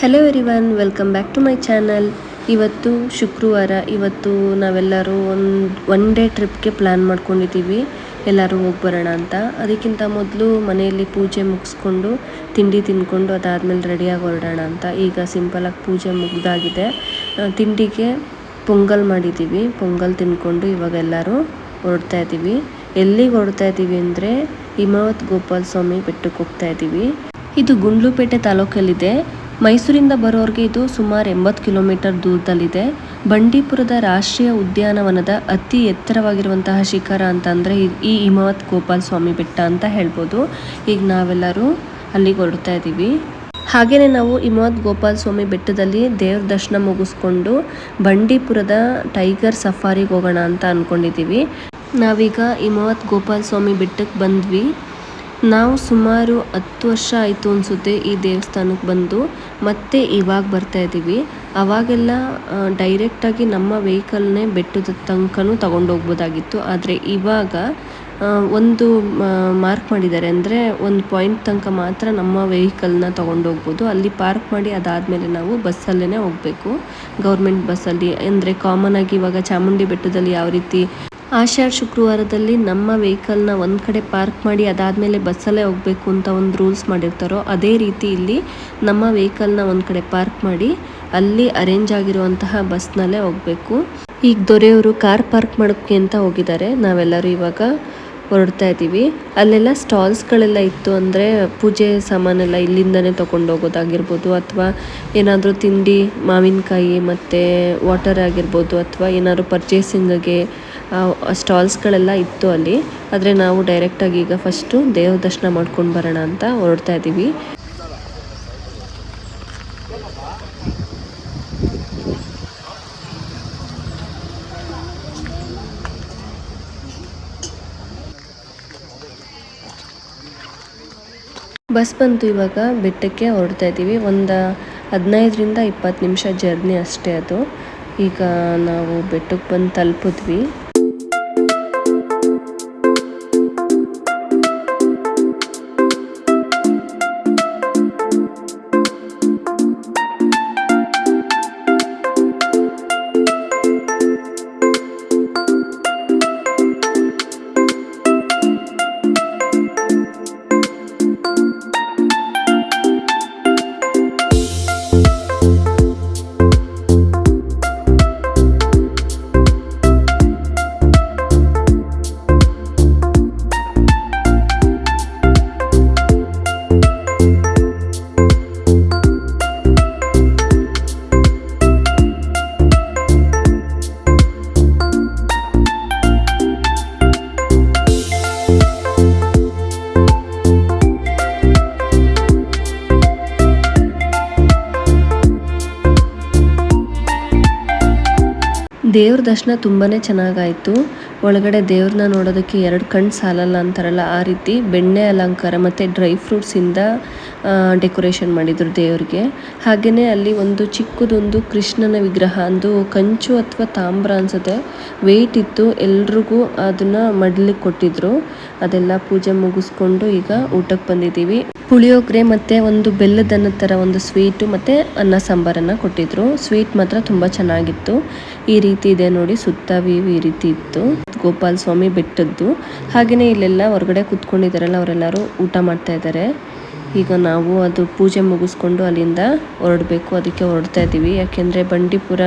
Hello everyone welcome back to my channel ಇವತ್ತು ಶುಕ್ರವಾರ, ಇವತ್ತು ನಾವೆಲ್ಲರೂ ಒಂದು ಒನ್ ಡೇ ಟ್ರಿಪ್ಗೆ ಪ್ಲ್ಯಾನ್ ಮಾಡ್ಕೊಂಡಿದ್ದೀವಿ ಎಲ್ಲರೂ ಹೋಗಿ ಬರೋಣ ಅಂತ. ಅದಕ್ಕಿಂತ ಮೊದಲು ಮನೆಯಲ್ಲಿ ಪೂಜೆ ಮುಗಿಸ್ಕೊಂಡು, ತಿಂಡಿ ತಿಂದ್ಕೊಂಡು ಅದಾದಮೇಲೆ ರೆಡಿಯಾಗಿ ಹೊರಡೋಣ ಅಂತ. ಈಗ ಸಿಂಪಲಾಗಿ ಪೂಜೆ ಮುಗ್ದಾಗಿದೆ. ತಿಂಡಿಗೆ ಪೊಂಗಲ್ ಮಾಡಿದ್ದೀವಿ ಪೊಂಗಲ್ ತಿಂದ್ಕೊಂಡು ಇವಾಗ ಎಲ್ಲರೂ ಹೊರಡ್ತಾ ಇದ್ದೀವಿ ಎಲ್ಲಿಗೆ ಹೊರಡ್ತಾ ಇದ್ದೀವಿ ಅಂದರೆ ಹಿಮಾವತ್ ಗೋಪಾಲ ಸ್ವಾಮಿ ಬೆಟ್ಟಕ್ಕೆ ಹೋಗ್ತಾ ಇದ್ದೀವಿ ಇದು ಗುಂಡ್ಲುಪೇಟೆ ತಾಲೂಕಲ್ಲಿದೆ. ಮೈಸೂರಿಂದ ಬರೋರಿಗೆ ಇದು ಸುಮಾರು ಎಂಬತ್ತು ಕಿಲೋಮೀಟರ್ ದೂರದಲ್ಲಿದೆ. ಬಂಡೀಪುರದ ರಾಷ್ಟ್ರೀಯ ಉದ್ಯಾನವನದ ಅತಿ ಎತ್ತರವಾಗಿರುವಂತಹ ಶಿಖರ ಅಂತಂದರೆ ಈ ಹಿಮವತ್ ಗೋಪಾಲ ಸ್ವಾಮಿ ಬೆಟ್ಟ ಅಂತ ಹೇಳ್ಬೋದು. ಈಗ ನಾವೆಲ್ಲರೂ ಅಲ್ಲಿಗೆ ಹೊರಡ್ತಾ ಇದ್ದೀವಿ. ಹಾಗೆಯೇ ನಾವು ಹಿಮವತ್ ಗೋಪಾಲ ಸ್ವಾಮಿ ಬೆಟ್ಟದಲ್ಲಿ ದೇವ್ರ ದರ್ಶನ ಮುಗಿಸ್ಕೊಂಡು ಬಂಡೀಪುರದ ಟೈಗರ್ ಸಫಾರಿಗೆ ಹೋಗೋಣ ಅಂತ ಅಂದ್ಕೊಂಡಿದ್ದೀವಿ ನಾವೀಗ ಹಿಮವತ್ ಗೋಪಾಲ ಸ್ವಾಮಿ ಬೆಟ್ಟಕ್ಕೆ ಬಂದ್ವಿ. ನಾವು ಸುಮಾರು ಹತ್ತು ವರ್ಷ ಆಯಿತು ಅನಿಸುತ್ತೆ ಈ ದೇವಸ್ಥಾನಕ್ಕೆ ಬಂದು. ಮತ್ತೆ ಇವಾಗ ಬರ್ತಾ ಇದ್ದೀವಿ. ಅವಾಗೆಲ್ಲ ಡೈರೆಕ್ಟಾಗಿ ನಮ್ಮ ವೆಹಿಕಲ್ನೇ ಬೆಟ್ಟದ ತನಕನೂ ತಗೊಂಡೋಗ್ಬೋದಾಗಿತ್ತು ಆದರೆ ಇವಾಗ ಒಂದು ಮಾರ್ಕ್ ಮಾಡಿದ್ದಾರೆ. ಅಂದರೆ ಒಂದು ಪಾಯಿಂಟ್ ತನಕ ಮಾತ್ರ ನಮ್ಮ ವೆಹಿಕಲ್ನ ತೊಗೊಂಡೋಗ್ಬೋದು ಅಲ್ಲಿ ಪಾರ್ಕ್ ಮಾಡಿ ಅದಾದಮೇಲೆ ನಾವು ಬಸ್ಸಲ್ಲೇ ಹೋಗಬೇಕು. ಗೌರ್ಮೆಂಟ್ ಬಸ್ಸಲ್ಲಿ ಅಂದರೆ ಕಾಮನ್ ಆಗಿ ಇವಾಗ ಚಾಮುಂಡಿ ಬೆಟ್ಟದಲ್ಲಿ ಯಾವ ರೀತಿ ಆಷಾಢ ಶುಕ್ರವಾರದಲ್ಲಿ ನಮ್ಮ ವೆಹಿಕಲ್ನ ಒಂದು ಕಡೆ ಪಾರ್ಕ್ ಮಾಡಿ ಅದಾದಮೇಲೆ ಬಸ್ಸಲ್ಲೇ ಹೋಗಬೇಕು ಅಂತ ಒಂದು ರೂಲ್ಸ್ ಮಾಡಿರ್ತಾರೋ, ಅದೇ ರೀತಿ ಇಲ್ಲಿ ನಮ್ಮ ವೆಹಿಕಲ್ನ ಒಂದು ಕಡೆ ಪಾರ್ಕ್ ಮಾಡಿ ಅಲ್ಲಿ ಅರೇಂಜ್ ಆಗಿರುವಂತಹ ಬಸ್ನಲ್ಲೇ ಹೋಗಬೇಕು. ಈಗ ದೊರೆಯವರು ಕಾರ್ ಪಾರ್ಕ್ ಮಾಡೋಕ್ಕೆ ಅಂತ ಹೋಗಿದ್ದಾರೆ. ನಾವೆಲ್ಲರೂ ಇವಾಗ ಹೊರಡ್ತಾ ಇದ್ದೀವಿ. ಅಲ್ಲೆಲ್ಲ ಸ್ಟಾಲ್ಸ್ಗಳೆಲ್ಲ ಇತ್ತು ಅಂದರೆ ಪೂಜೆ ಸಾಮಾನೆಲ್ಲ ಇಲ್ಲಿಂದನೇ ತೊಗೊಂಡೋಗೋದಾಗಿರ್ಬೋದು ಅಥವಾ ಏನಾದರೂ ತಿಂಡಿ, ಮಾವಿನಕಾಯಿ ಮತ್ತು ವಾಟರ್ ಆಗಿರ್ಬೋದು, ಅಥವಾ ಏನಾದರೂ ಪರ್ಚೇಸಿಂಗ್ಗೆ ಸ್ಟಾಲ್ಸ್ಗಳೆಲ್ಲ ಇತ್ತು ಅಲ್ಲಿ. ಆದರೆ ನಾವು ಡೈರೆಕ್ಟಾಗಿ ಈಗ ಫಸ್ಟು ದೇವ್ರ ದರ್ಶನ ಮಾಡ್ಕೊಂಡು ಬರೋಣ ಅಂತ ಹೊರಡ್ತಾ ಇದ್ದೀವಿ. ಬಸ್ ಬಂತು ಇವಾಗ, ಬೆಟ್ಟಕ್ಕೆ ಹೊರಡ್ತಾ ಇದ್ದೀವಿ. ಒಂದು ಹದಿನೈದರಿಂದ ಇಪ್ಪತ್ತು ನಿಮಿಷ ಜರ್ನಿ ಅಷ್ಟೇ ಅದು. ಈಗ ನಾವು ಬೆಟ್ಟಕ್ಕೆ ಬಂದು ತಲುಪಿದ್ವಿ. ದೇವ್ರ ದರ್ಶನ ತುಂಬಾ ಚೆನ್ನಾಗಾಯಿತು. ಒಳಗಡೆ ದೇವ್ರನ್ನ ನೋಡೋದಕ್ಕೆ ಎರಡು ಕಣ್ಣು ಸಾಲಲ್ಲ ಅಂತಾರಲ್ಲ, ಆ ರೀತಿ ಬೆಣ್ಣೆ ಅಲಂಕಾರ ಮತ್ತು ಡ್ರೈ ಫ್ರೂಟ್ಸಿಂದ ಡೆಕೋರೇಷನ್ ಮಾಡಿದರು ದೇವ್ರಿಗೆ. ಹಾಗೆಯೇ ಅಲ್ಲಿ ಒಂದು ಚಿಕ್ಕದೊಂದು ಕೃಷ್ಣನ ವಿಗ್ರಹ, ಅಂದು ಕಂಚು ಅಥವಾ ತಾಮ್ರ ಅನ್ಸುತ್ತೆ. ವೆಯ್ಟ್ ಇತ್ತು, ಎಲ್ರಿಗೂ ಅದನ್ನು ಮಡ್ಲಿಕ್ಕೆ ಕೊಟ್ಟಿದ್ರು. ಅದೆಲ್ಲ ಪೂಜೆ ಮುಗಿಸ್ಕೊಂಡು ಈಗ ಊಟಕ್ಕೆ ಬಂದಿದ್ದೀವಿ. ಪುಳಿಯೋಗರೆ ಮತ್ತು ಒಂದು ಬೆಲ್ಲದನ್ನ ಥರ ಒಂದು ಸ್ವೀಟು ಮತ್ತು ಅನ್ನ ಸಾಂಬಾರನ್ನು ಕೊಟ್ಟಿದ್ರು. ಸ್ವೀಟ್ ಮಾತ್ರ ತುಂಬ ಚೆನ್ನಾಗಿತ್ತು. ಈ ರೀತಿ ಇದೆ ನೋಡಿ, ಸುತ್ತ ವೀವ್ ಈ ರೀತಿ ಇತ್ತು. ಗೋಪಾಲ ಸ್ವಾಮಿ ಬೆಟ್ಟದ್ದು. ಹಾಗೆಯೇ ಇಲ್ಲೆಲ್ಲ ಹೊರಗಡೆ ಕೂತ್ಕೊಂಡಿದ್ದಾರಲ್ಲ, ಅವರೆಲ್ಲರೂ ಊಟ ಮಾಡ್ತಾ ಇದ್ದಾರೆ. ಈಗ ನಾವು ಅದು ಪೂಜೆ ಮುಗಿಸ್ಕೊಂಡು ಅಲ್ಲಿಂದ ಹೊರಡಬೇಕು. ಅದಕ್ಕೆ ಹೊರಡ್ತಾ ಇದ್ದೀವಿ. ಯಾಕೆಂದರೆ ಬಂಡೀಪುರ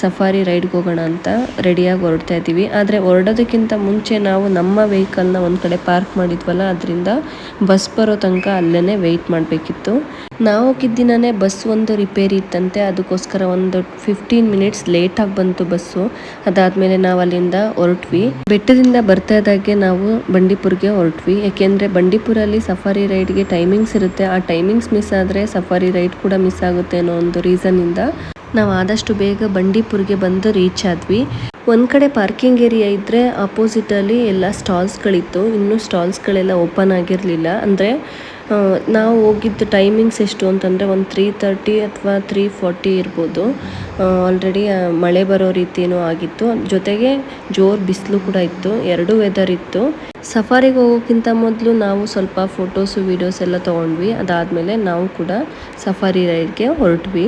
ಸಫಾರಿ ರೈಡ್ಗೆ ಹೋಗೋಣ ಅಂತ ರೆಡಿಯಾಗಿ ಹೊರಡ್ತಾ ಇದ್ದೀವಿ. ಆದರೆ ಹೊರಡೋದಕ್ಕಿಂತ ಮುಂಚೆ ನಾವು ನಮ್ಮ ವೆಹಿಕಲ್ನ ಒಂದು ಕಡೆ ಪಾರ್ಕ್ ಮಾಡಿದ್ವಲ್ಲ, ಅದರಿಂದ ಬಸ್ ಬರೋ ತನಕ ಅಲ್ಲೇ ವೆಯ್ಟ್ ಮಾಡಬೇಕಿತ್ತು. ನಾವು ಹೋಗಿದ್ದಿನೇ ಬಸ್ ಒಂದು ರಿಪೇರಿ ಇತ್ತಂತೆ. ಅದಕ್ಕೋಸ್ಕರ ಒಂದು ಫಿಫ್ಟೀನ್ ಮಿನಿಟ್ಸ್ ಲೇಟಾಗಿ ಬಂತು ಬಸ್ಸು. ಅದಾದಮೇಲೆ ನಾವು ಅಲ್ಲಿಂದ ಹೊರಟ್ವಿ. ಬೆಟ್ಟದಿಂದ ಬರ್ತಾ ಇದ್ದಾಗೆ ನಾವು ಬಂಡೀಪುರ್ಗೆ ಹೊರಟ್ವಿ. ಯಾಕೆಂದರೆ ಬಂಡೀಪುರಲ್ಲಿ ಸಫಾರಿ ರೈಡ್ಗೆ ಟೈಮಿಂಗ್ಸ್ ಇರುತ್ತೆ ಆ ಟೈಮಿಂಗ್ಸ್ ಮಿಸ್ ಆದರೆ ಸಫಾರಿ ರೈಡ್ ಕೂಡ ಮಿಸ್ ಆಗುತ್ತೆ ಅನ್ನೋ ಒಂದು ರೀಸನ್ನಿಂದ ನಾವು ಆದಷ್ಟು ಬೇಗ ಬಂಡೀಪುರ್ಗೆ ಬಂದು ರೀಚ್ ಆದ್ವಿ. ಒಂದು ಕಡೆ ಪಾರ್ಕಿಂಗ್ ಏರಿಯಾ ಇದ್ದರೆ ಅಪೋಸಿಟಲ್ಲಿ ಎಲ್ಲ ಸ್ಟಾಲ್ಸ್ಗಳಿತ್ತು ಇನ್ನೂ ಸ್ಟಾಲ್ಸ್ಗಳೆಲ್ಲ ಓಪನ್ ಆಗಿರಲಿಲ್ಲ. ಅಂದರೆ ನಾವು ಹೋಗಿದ್ದು ಟೈಮಿಂಗ್ಸ್ ಎಷ್ಟು ಅಂತಂದರೆ ಒಂದು ತ್ರೀ ತರ್ಟಿ ಅಥವಾ ತ್ರೀ ಫೋರ್ಟಿ ಇರ್ಬೋದು. ಆಲ್ರೆಡಿ ಮಳೆ ಬರೋ ರೀತಿಯೂ ಆಗಿತ್ತು. ಜೊತೆಗೆ ಜೋರು ಬಿಸಿಲು ಕೂಡ ಇತ್ತು. ಎರಡೂ ವೆದರ್ ಇತ್ತು. ಸಫಾರಿಗೆ ಹೋಗೋಕ್ಕಿಂತ ಮೊದಲು ನಾವು ಸ್ವಲ್ಪ ಫೋಟೋಸು ವೀಡಿಯೋಸ್ ಎಲ್ಲ ತೊಗೊಂಡ್ವಿ. ಅದಾದಮೇಲೆ ನಾವು ಕೂಡ ಸಫಾರಿ ರೈಡ್ಗೆ ಹೊರಟ್ವಿ.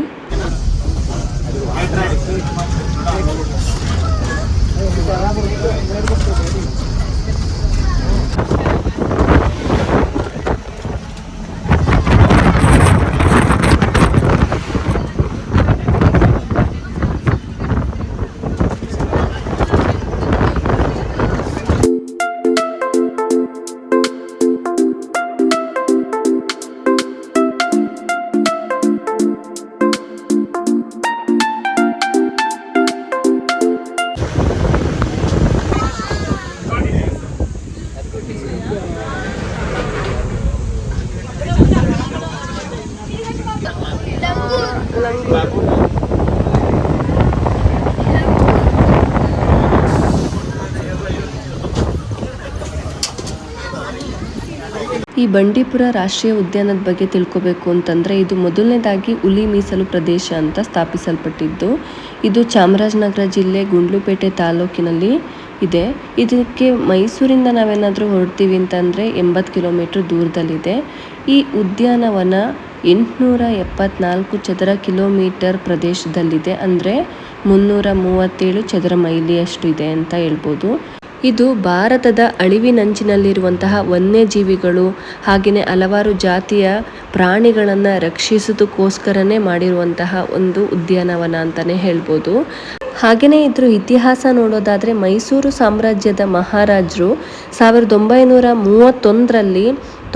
ಈ ಬಂಡೀಪುರ ರಾಷ್ಟ್ರೀಯ ಉದ್ಯಾನದ ಬಗ್ಗೆ ತಿಳ್ಕೊಬೇಕು ಅಂತಂದರೆ ಇದು ಮೊದಲನೇದಾಗಿ ಹುಲಿ ಮೀಸಲು ಪ್ರದೇಶ ಅಂತ ಸ್ಥಾಪಿಸಲ್ಪಟ್ಟಿದ್ದು. ಇದು ಚಾಮರಾಜನಗರ ಜಿಲ್ಲೆ ಗುಂಡ್ಲುಪೇಟೆ ತಾಲೂಕಿನಲ್ಲಿ ಇದೆ. ಇದಕ್ಕೆ ಮೈಸೂರಿಂದ ನಾವೇನಾದರೂ ಹೊರಡ್ತೀವಿ ಅಂತಂದರೆ ಎಂಬತ್ತು ಕಿಲೋಮೀಟ್ರ್ ದೂರದಲ್ಲಿದೆ. ಈ ಉದ್ಯಾನವನ ಎಂಟುನೂರ ಎಪ್ಪತ್ನಾಲ್ಕು ಚದರ ಕಿಲೋಮೀಟರ್ ಪ್ರದೇಶದಲ್ಲಿದೆ. ಅಂದರೆ ಮುನ್ನೂರ ಮೂವತ್ತೇಳು ಚದರ ಮೈಲಿಯಷ್ಟು ಇದೆ ಅಂತ ಹೇಳ್ಬೋದು. ಇದು ಭಾರತದ ಅಳಿವಿನಂಚಿನಲ್ಲಿರುವಂತಹ ವನ್ಯಜೀವಿಗಳು ಹಾಗೆಯೇ ಹಲವಾರು ಜಾತಿಯ ಪ್ರಾಣಿಗಳನ್ನು ರಕ್ಷಿಸೋದಕ್ಕೋಸ್ಕರನೇ ಮಾಡಿರುವಂತಹ ಒಂದು ಉದ್ಯಾನವನ ಅಂತಲೇ ಹೇಳ್ಬೋದು. ಹಾಗೆಯೇ ಇದ್ರ ಇತಿಹಾಸ ನೋಡೋದಾದರೆ ಮೈಸೂರು ಸಾಮ್ರಾಜ್ಯದ ಮಹಾರಾಜರು ಸಾವಿರದ ಒಂಬೈನೂರ ಮೂವತ್ತೊಂದರಲ್ಲಿ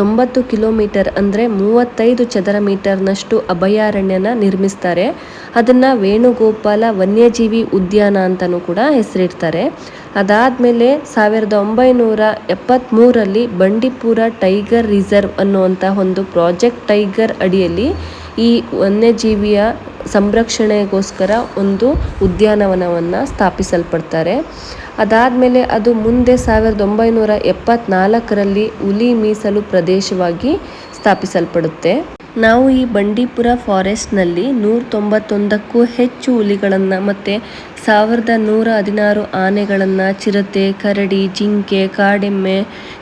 ತೊಂಬತ್ತು ಕಿಲೋಮೀಟರ್ ಅಂದರೆ ಮೂವತ್ತೈದು ಚದರ ಮೀಟರ್ನಷ್ಟು ಅಭಯಾರಣ್ಯನ ನಿರ್ಮಿಸ್ತಾರೆ. ಅದನ್ನು ವೇಣುಗೋಪಾಲ ವನ್ಯಜೀವಿ ಉದ್ಯಾನ ಅಂತಲೂ ಕೂಡ ಹೆಸರಿಡ್ತಾರೆ. ಅದಾದಮೇಲೆ ಸಾವಿರದ ಒಂಬೈನೂರ ಎಪ್ಪತ್ತ್ಮೂರಲ್ಲಿ ಬಂಡೀಪುರ ಟೈಗರ್ ರಿಸರ್ವ್ ಅನ್ನುವಂಥ ಒಂದು ಪ್ರಾಜೆಕ್ಟ್ ಟೈಗರ್ ಅಡಿಯಲ್ಲಿ ಈ ವನ್ಯಜೀವಿಯ ಸಂರಕ್ಷಣೆಗೋಸ್ಕರ ಒಂದು ಉದ್ಯಾನವನವನ್ನು ಸ್ಥಾಪಿಸಲ್ಪಡ್ತಾರೆ. ಅದಾದಮೇಲೆ ಅದು ಮುಂದೆ ಸಾವಿರದ ಒಂಬೈನೂರ ಎಪ್ಪತ್ತ್ನಾಲ್ಕರಲ್ಲಿ ಹುಲಿ ಮೀಸಲು ಪ್ರದೇಶವಾಗಿ ಸ್ಥಾಪಿಸಲ್ಪಡುತ್ತೆ. ನಾವು ಈ ಬಂಡೀಪುರ ಫಾರೆಸ್ಟ್ನಲ್ಲಿ ನೂರ ತೊಂಬತ್ತೊಂದಕ್ಕೂ ಹೆಚ್ಚು ಹುಲಿಗಳನ್ನು ಮತ್ತು ಸಾವಿರದ ನೂರ ಹದಿನಾರು ಆನೆಗಳನ್ನು ಚಿರತೆ, ಕರಡಿ, ಜಿಂಕೆ, ಕಾಡೆಮ್ಮೆ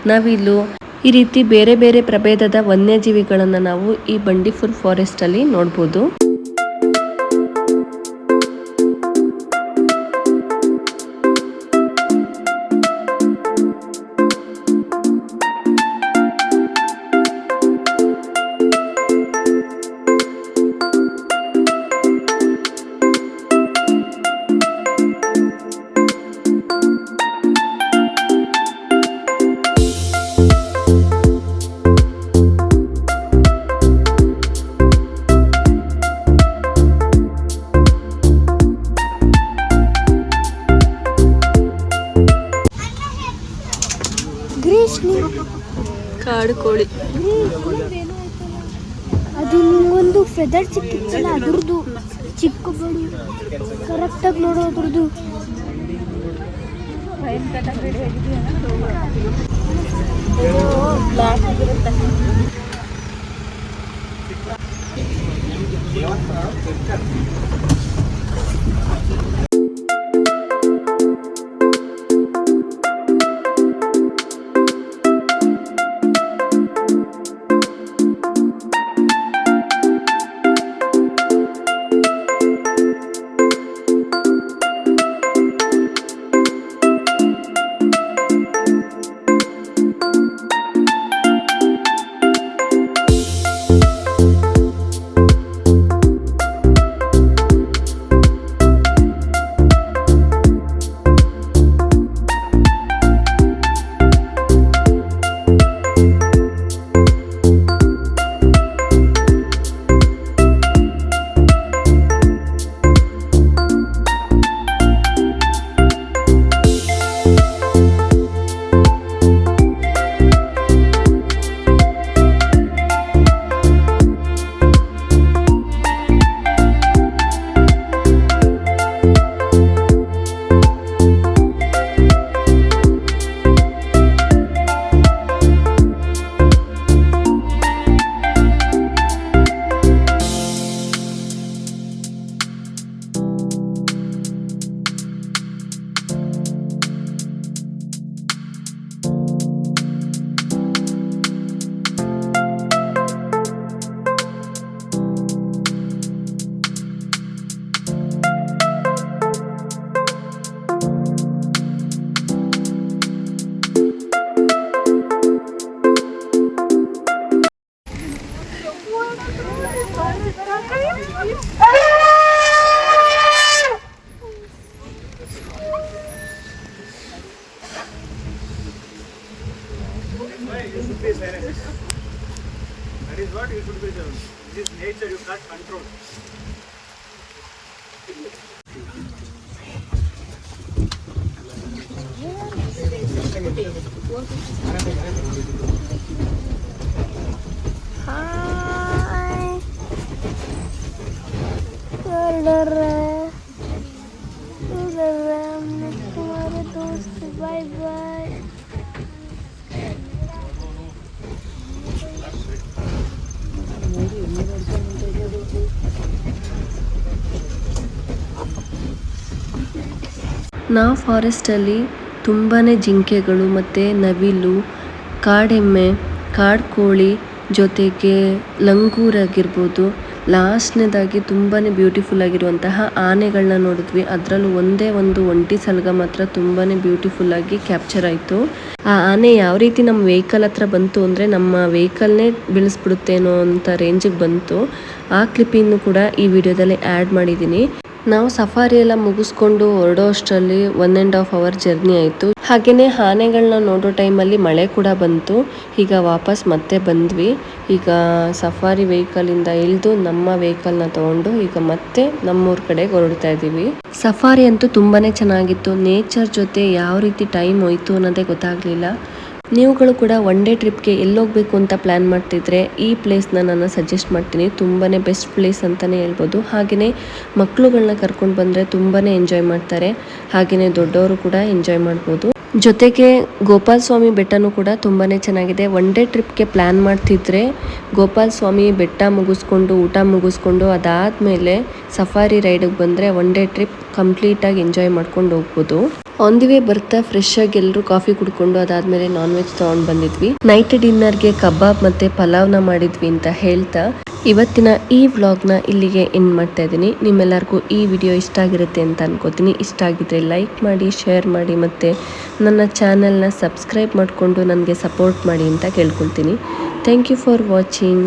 ನವಿಲು ಈ ರೀತಿ ಬೇರೆ ಬೇರೆ ಪ್ರಭೇದದ ವನ್ಯಜೀವಿಗಳನ್ನು ನಾವು ಈ ಬಂಡೀಪುರ ಫಾರೆಸ್ಟಲ್ಲಿ ನೋಡ್ಬೋದು. ಅದು ನಿಂಗೊಂದು ಫೆದರ್ ಸಿಕ್ಕಿತ್ತಲ್ಲ ಅದ್ರದ್ದು ಚಿಕ್ಕ ಬಡಿ ಕರೆಕ್ಟಾಗಿ ನೋಡೋ ಅದ್ರದ್ದು. Block you should be silent. That is what you should be doing. This is nature, you can't control. Hi. Hello. ನಾವು ಫಾರೆಸ್ಟಲ್ಲಿ ತುಂಬಾ ಜಿಂಕೆಗಳು ಮತ್ತು ನವಿಲು, ಕಾಡೆಮ್ಮೆ ಕಾಡು ಕೋಳಿ ಜೊತೆಗೆ ಲಂಗೂರ್ ಆಗಿರ್ಬೋದು. ಲಾಸ್ಟ್ನೇದಾಗಿ ತುಂಬಾ ಬ್ಯೂಟಿಫುಲ್ ಆಗಿರುವಂತಹ ಆನೆಗಳನ್ನ ನೋಡಿದ್ವಿ. ಅದರಲ್ಲೂ ಒಂದೇ ಒಂದು ಒಂಟಿ ಸಲಗ ಮಾತ್ರ ತುಂಬಾ ಬ್ಯೂಟಿಫುಲ್ ಆಗಿ ಕ್ಯಾಪ್ಚರ್ ಆಯಿತು. ಆ ಆನೆ ಯಾವ ರೀತಿ ನಮ್ಮ ವೆಹಿಕಲ್ ಹತ್ರ ಬಂತು ಅಂದರೆ ನಮ್ಮ ವೆಹಿಕಲ್ನೇ ಬೀಳಿಸ್ಬಿಡುತ್ತೇನೋ ಅಂತ ರೇಂಜಿಗೆ ಬಂತು. ಆ ಕ್ಲಿಪ್ಪಿಂಗ್ನು ಕೂಡ ಈ ವಿಡಿಯೋದಲ್ಲಿ ಆ್ಯಡ್ ಮಾಡಿದ್ದೀನಿ. ನಾವು ಸಫಾರಿ ಎಲ್ಲ ಮುಗಿಸ್ಕೊಂಡು ಹೊರಡೋ ಅಷ್ಟರಲ್ಲಿ one and half hour journey ಆಯಿತು. ಹಾಗೆಯೇ ಆನೆಗಳನ್ನ ನೋಡೋ ಟೈಮಲ್ಲಿ ಮಳೆ ಕೂಡ ಬಂತು. ಈಗ ವಾಪಸ್ ಮತ್ತೆ ಬಂದ್ವಿ. ಈಗ ಸಫಾರಿ ವೆಹಿಕಲಿಂದ ಇಳಿದು ನಮ್ಮ ವೆಹಿಕಲ್ನ ತಗೊಂಡು ಈಗ ಮತ್ತೆ ನಮ್ಮೂರ ಕಡೆ ಹೊರಡ್ತಾ ಇದ್ದೀವಿ ಸಫಾರಿ ಅಂತೂ ತುಂಬಾ ಚೆನ್ನಾಗಿತ್ತು. ನೇಚರ್ ಜೊತೆ ಯಾವ ರೀತಿ ಟೈಮ್ ಹೋಯ್ತು ಅನ್ನೋದೇ ಗೊತ್ತಾಗಲಿಲ್ಲ. ನೀವುಗಳು ಕೂಡ ಒನ್ ಡೇ ಟ್ರಿಪ್ಗೆ ಎಲ್ಲೋಗಬೇಕು ಅಂತ ಪ್ಲ್ಯಾನ್ ಮಾಡ್ತಿದ್ರೆ ಈ ಪ್ಲೇಸ್ನ ನಾನು ಸಜೆಸ್ಟ್ ಮಾಡ್ತೀನಿ. ತುಂಬಾ ಬೆಸ್ಟ್ ಪ್ಲೇಸ್ ಅಂತಲೇ ಹೇಳ್ಬೋದು. ಹಾಗೆಯೇ ಮಕ್ಕಳುಗಳನ್ನ ಕರ್ಕೊಂಡು ಬಂದರೆ ತುಂಬಾ ಎಂಜಾಯ್ ಮಾಡ್ತಾರೆ. ಹಾಗೆಯೇ ದೊಡ್ಡವರು ಕೂಡ ಎಂಜಾಯ್ ಮಾಡ್ಬೋದು. ಜೊತೆಗೆ ಗೋಪಾಲ ಸ್ವಾಮಿ ಬೆಟ್ಟನೂ ಕೂಡ ತುಂಬಾ ಚೆನ್ನಾಗಿದೆ. ಒನ್ ಡೇ ಟ್ರಿಪ್ಗೆ ಪ್ಲ್ಯಾನ್ ಮಾಡ್ತಿದ್ರೆ ಗೋಪಾಲ ಸ್ವಾಮಿ ಬೆಟ್ಟ ಮುಗಿಸ್ಕೊಂಡು, ಊಟ ಮುಗಿಸ್ಕೊಂಡು, ಅದಾದಮೇಲೆ ಸಫಾರಿ ರೈಡಿಗೆ ಬಂದರೆ ಒನ್ ಡೇ ಟ್ರಿಪ್ ಕಂಪ್ಲೀಟಾಗಿ ಎಂಜಾಯ್ ಮಾಡ್ಕೊಂಡು ಹೋಗ್ಬೋದು. ಆನ್ ದಿ ವೇ ಬರ್ತಾ ಫ್ರೆಶ್ ಆಗಿ ಎಲ್ಲರೂ ಕಾಫಿ ಕುಡ್ಕೊಂಡು ಅದಾದ್ಮೇಲೆ ನಾನ್ ವೆಜ್ ತಗೊಂಡ್ ಬಂದಿದ್ವಿ. ನೈಟ್ ಡಿನ್ನರ್ಗೆ ಕಬಾಬ್ ಮತ್ತೆ ಪಲಾವ್ನ ಮಾಡಿದ್ವಿ ಅಂತ ಹೇಳ್ತಾ, ಇವತ್ತಿನ ಈ ವ್ಲಾಗ್ನ ಇಲ್ಲಿಗೆ ಎಂಡ್ ಮಾಡ್ತಾ ಇದ್ದೀನಿ. ನಿಮ್ಮೆಲ್ಲರಿಗೂ ಈ ವಿಡಿಯೋ ಇಷ್ಟ ಆಗಿರುತ್ತೆ ಅಂತ ಅನ್ಕೋತೀನಿ. ಇಷ್ಟ ಆಗಿದ್ರೆ ಲೈಕ್ ಮಾಡಿ ಶೇರ್ ಮಾಡಿ ಮತ್ತೆ ನನ್ನ ಚಾನಲ್ನ ಸಬ್ಸ್ಕ್ರೈಬ್ ಮಾಡಿಕೊಂಡು ನನಗೆ ಸಪೋರ್ಟ್ ಮಾಡಿ ಅಂತ ಕೇಳ್ಕೊಳ್ತೀನಿ. Thank you for watching